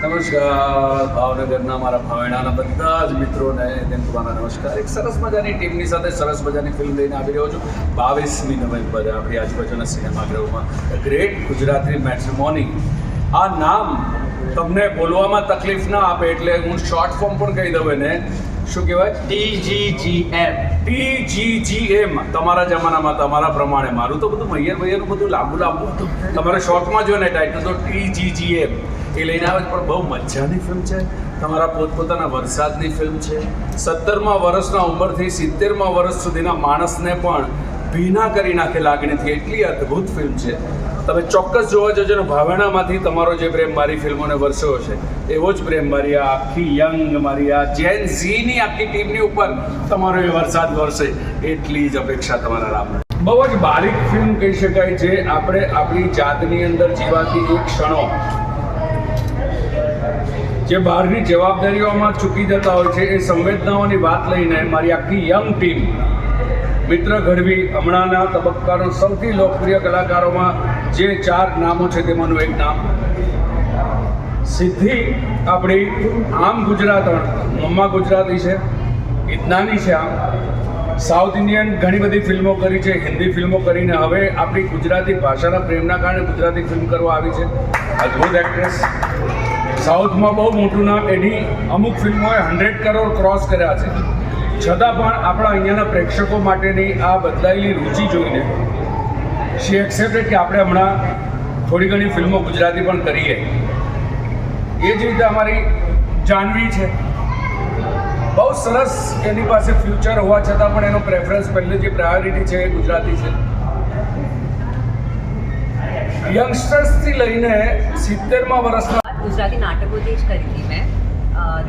નમસ્કાર. ભાવનગરના મારા ભાવેણાના બધા જ મિત્રોને તેમ તમારા નમસ્કાર. એક સરસ મજાની ટીમની સાથે સરસ મજાની ફિલ્મ લઈને આવી રહ્યો છું. બાવીસમી નવેમ્બરે આપણી આજુબાજુના સિનેમાગૃહમાં ગ્રેટ ગુજરાતી મેટ્રિમોની આ નામ તમને બોલવામાં તકલીફ ના આપે એટલે હું શોર્ટ ફોર્મ પણ કહી દઉં એને. શું કહેવાય? ટીજીજીએમ ટીજીજીએમ તમારા જમાનામાં તમારા પ્રમાણે. મારું તો બધું મૈયર મૈયરનું બધું લાંબુ લાંબુ. તમારે શોર્ટમાં જો ને ટાઇટલ તો ટીજીજીએમ એ લઈને આવે પણ બહુ મજાની ફિલ્મ છે. તમારા પોતપોતાના વરસાદની ફિલ્મ છે. સત્તરમા વર્ષના ઉંમરથી સિત્તેરમા વર્ષ સુધીના માણસને પણ ભીના કરી નાખે લાગણીથી એટલી અદ્ભુત ફિલ્મ છે. તમે ચોક્કસ જોવા જજો ને ભાવેણામાંથી તમારો જે પ્રેમ મારી ફિલ્મોને વરસ્યો છે એવો જ પ્રેમ મારી આ આખી યંગ, મારી આ જેન ઝીની આખી ટીમની ઉપર તમારો એ વરસાદ વરસે એટલી જ અપેક્ષા તમારા રામ બહુ જ બારીક ફિલ્મ કહી શકાય છે આપણે આપણી જાતની અંદર જીવાતી એ ક્ષણો જે બહારની જવાબદારીઓમાં ચૂકી જતા હોય છે એ સંવેદનાઓની વાત લઈને મારી આખી યંગ ટીમ મિત્ર ગઢવી, હમણાંના તબક્કાનો સૌથી લોકપ્રિય કલાકારોમાં જે ચાર નામો છે તેમાંનું એક નામ. સિદ્ધિ આપણી આમ ગુજરાત, મમ્મા ગુજરાતી છે વિજ્ઞાની છે આમ. સાઉથ ઇન્ડિયન ઘણી બધી ફિલ્મો કરી છે, હિન્દી ફિલ્મો કરીને હવે આપણી ગુજરાતી ભાષાના પ્રેમના કારણે ગુજરાતી ફિલ્મ કરવા આવી છે. અદ્ભુત એક્ટ્રેસ સાઉથમાં બહુ મોટું નામ એની અમુક ફિલ્મોએ હંડ્રેડ કરોડ ક્રોસ કર્યા છે. છતાં પણ આપણા અહીંયાના પ્રેક્ષકો માટેની આ બદલાયેલી રુચિ જોઈને શી એક્સેપ્ટેડ કે આપણે હમણાં થોડી ઘણી ફિલ્મો ગુજરાતી પણ કરીએ. એ જ રીતે અમારી જાનવી છે. બહુ સરસ એની પાસે ફ્યુચર હોવા છતાં પણ એનો પ્રેફરન્સ પહેલેથી પ્રાયોરિટી છે એ ગુજરાતી છે. યંગસ્ટર્સથી લઈને સિત્તેરમાં વર્ષના ગુજરાતી નાટકોથી જ કરી હતી મેં.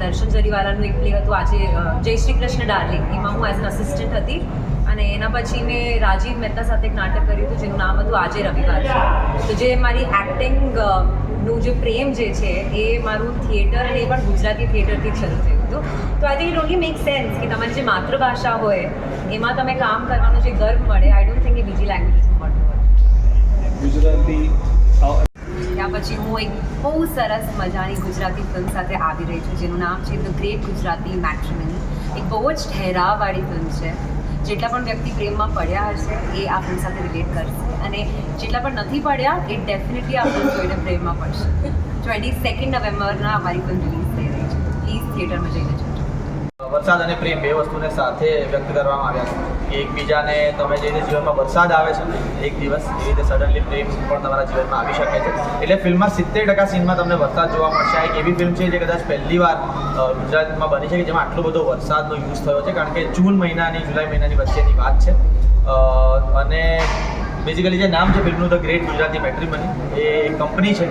દર્શન જરીવાલાનું એક પ્લે હતું આજે જય શ્રી કૃષ્ણ ડાર્લિંગ. એમાં હું એઝ એન અસિસ્ટન્ટ હતી અને એના પછી મેં રાજીવ મહેતા સાથે એક નાટક કર્યું હતું જેનું નામ હતું આજે રવિવાર છે. તો જે મારી એક્ટિંગનું જે પ્રેમ જે છે એ મારું થિયેટર અને એ પણ ગુજરાતી થિયેટરથી શરૂ થયું હતું. તો I think it only make sense કે તમારી જે માતૃભાષા હોય, એમાં તમે કામ કરવાનો જે ગર્વ મળે આઈ ડોન્ટ થિંક એ બીજી લેંગ્વેજમાં મળતું હોય. ગુજરાતી ત્યાં પછી હું એક બહુ સરસ મજાની ગુજરાતી ફિલ્મ સાથે આવી રહી છું, જેનું નામ છે ધ ગ્રેટ ગુજરાતી મેટ્રિમની એક બહુ જ ઠહેરાવવાળી ફિલ્મ છે. જેટલા પણ વ્યક્તિ પ્રેમમાં પડ્યા હશે, એ આ ફિલ્મ સાથે રિલેટ કરશે. અને જેટલા પણ નથી પડ્યા, એ ડેફિનેટલી આ ફિલ્મ જોઈને પ્રેમમાં પડશે. ટ્વેન્ટી સેકન્ડ નવેમ્બરના અમારી ફિલ્મ રિલીઝ થઈ રહી છે. પ્લીઝ થિયેટરમાં જઈને વરસાદ અને પ્રેમ બે વસ્તુને સાથે વ્યક્ત કરવામાં આવ્યા છે. એકબીજાને તમે જે રીતે જીવનમાં વરસાદ આવે છે, એક દિવસ એ રીતે સડનલી પ્રેમ પણ તમારા જીવનમાં આવી શકે છે. એટલે ફિલ્મમાં સિત્તેર ટકા સીનમાં તમને વરસાદ જોવા મળશે. આ એક એવી ફિલ્મ છે જે કદાચ પહેલી વાર ગુજરાતમાં બની છે કે જેમાં આટલો બધો વરસાદનો યુઝ થયો છે. કારણ કે જૂન મહિનાની, જુલાઈ મહિનાની વચ્ચેની વાત છે. અને બેઝિકલી જે નામ છે ફિલ્મનું ધ ગ્રેટ ગુજરાતી મેટ્રીમની એ કંપની છે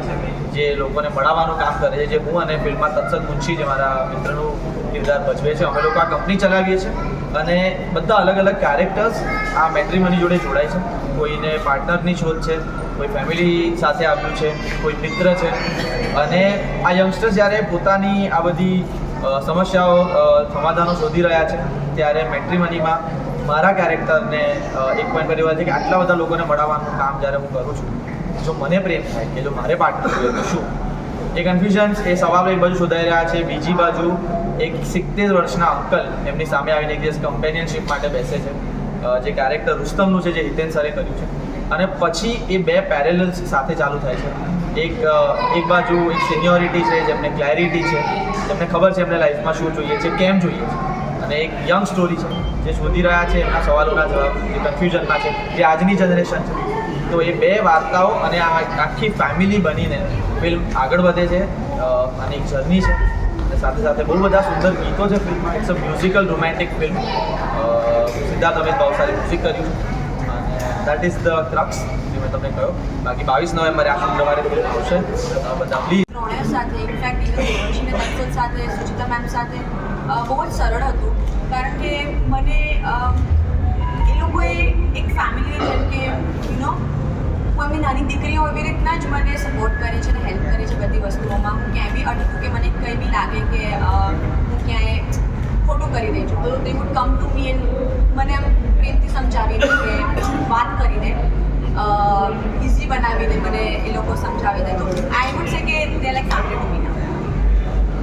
જે લોકોને મળવાનું કામ કરે છે. જે હું અને ફિલ્મમાં તત્સદ મુનશી, જે મારા મિત્રનું કિરદાર ભજવે છે, અમે લોકો આ કંપની ચલાવીએ છીએ. અને બધા અલગ અલગ કેરેક્ટર્સ આ મેટ્રીમની જોડે જોડાય છે. કોઈને પાર્ટનરની શોધ છે, કોઈ ફેમિલી સાથે આવ્યું છે, કોઈ મિત્ર છે. અને આ યંગસ્ટર્સ જ્યારે પોતાની આ બધી સમસ્યાઓ સમાધાનો શોધી રહ્યા છે, ત્યારે મેટ્રીમનીમાં મારા કેરેક્ટરને એક પોઈન્ટ કરી છે કે આટલા બધા લોકોને મળાવવાનું કામ જ્યારે હું કરું છું. જો મને પ્રેમ થાય કે જો મારે પાર્ટનર જોઈએ તો શું? એ કન્ફ્યુઝન એ સવાલો એક બાજુ શોધાઈ રહ્યા છે. બીજી બાજુ એક સિત્તેર વર્ષના અંકલ એમની સામે આવીને એક દિવસ કમ્પેનિયનશિપ માટે બેસે છે. જે કેરેક્ટર રુસ્તમનું છે, જે હિતેન સરે કર્યું છે. અને પછી એ બે પેરેલલ્સ સાથે ચાલુ થાય છે. એક એક બાજુ એક સિનિયોરિટી છે, જેમને ક્લેરિટી છે. જેમને ખબર છે, એમને લાઈફમાં શું જોઈએ છે, કેમ જોઈએ છે. અને એક યંગ સ્ટોરી છે, જે શોધી રહ્યા છે, એમના સવાલોના જવાબ, જે કન્ફ્યુઝનમાં છે, જે આજની જનરેશન છે. તો એ બે વાર્તાઓ અને આ આખી ફેમિલી બનીને ફિલ્મ આગળ વધે છે અને એક જર્ની છે. અને સાથે સાથે બહુ બધા સુંદર ગીતો છે ફિલ્મમાં it's a musical romantic film Siddharth બહુ સારી મ્યુઝિક કર્યું. અને દેટ ઇઝ ધ ક્રક્સ જે મેં તમને કહ્યો. બાકી બાવીસ નવેમ્બરે આ શુક્રવારે ફિલ્મ આવશે. બધા પ્લીઝ સાથે ઇનફેક્ટ સાથે, સુચિતા મેમ સાથે. બહુ જ સરળ હતું. કારણ કે મને એ લોકોએ એક ફેમિલી જેમ કે યુ નો કોઈ નાની દીકરીઓ એવી રીતના જ મને સપોર્ટ કરે છે અને હેલ્પ કરે છે બધી વસ્તુઓમાં હું ક્યાંય બી અટકું કે મને કંઈ બી લાગે કે અ, હું ક્યાંય ખોટું કરી રહી છું તો they would come to me and મને એમ પ્રેમથી સમજાવીને કે વાત કરીને બનાવીને મને એ લોકો સમજાવી દે. તો આઈ વુડ સે કે they like family to me